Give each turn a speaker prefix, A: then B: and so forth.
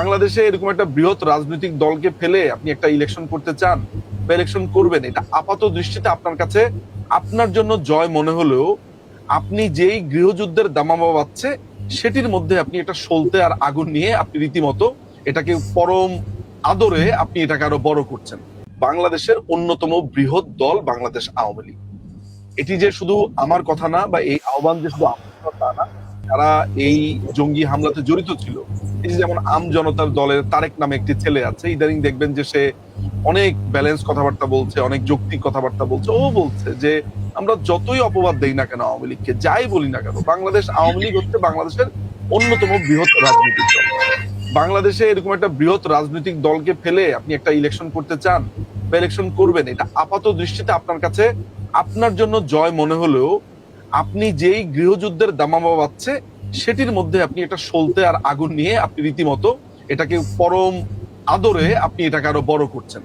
A: বাংলাদেশে এরকম একটা বৃহৎ রাজনৈতিক দলকে ফেলে আপনি একটা ইলেকশন করতে চান বা ইলেকশন করবেন, এটা আপাত দৃষ্টিতে আপনার কাছে আপনার জন্য জয় মনে হলেও আপনি যেই গৃহযুদ্ধের দামামা বাচ্ছে সেটির মধ্যে আপনি এটা সলতে আর আগুন নিয়ে আপনি রীতিমতো এটাকে পরম আদরে আপনি এটাকে আরও বড় করছেন। বাংলাদেশের অন্যতম বৃহৎ দল বাংলাদেশ আওয়ামী লীগ। এটি যে শুধু আমার কথা না বা এই আহ্বান যে শুধু আমার কথা না, যারা এই জঙ্গি হামলাতে জড়িত ছিল এই যেমন আম জনতার দলের তারেক নামে একটি ছেলে আছে, ইদানিং দেখবেন যে সে অনেক ব্যালেন্স কথাবার্তা বলছে, অনেক যৌক্তিক কথাবার্তা বলছে। ও বলছে যে, আমরা যতই অপবাদ দেই না কেন আওয়ামী লীগকে, যাই বলি না কেন, বাংলাদেশ আওয়ামী লীগ হচ্ছে বাংলাদেশের অন্যতম বৃহৎ রাজনৈতিক দল। বাংলাদেশে এরকম একটা বৃহৎ রাজনৈতিক দলকে ফেলে আপনি একটা ইলেকশন করতে চান বা ইলেকশন করবেন, এটা আপাত দৃষ্টিতে আপনার কাছে আপনার জন্য জয় মনে হলেও আপনি যেই গৃহযুদ্ধের দামামা বাচ্ছে সেটির মধ্যে আপনি এটা সলতে আর আগুন নিয়ে আপনি রীতিমতো এটাকে পরম আদরে আপনি এটাকে আরও বড় করছেন।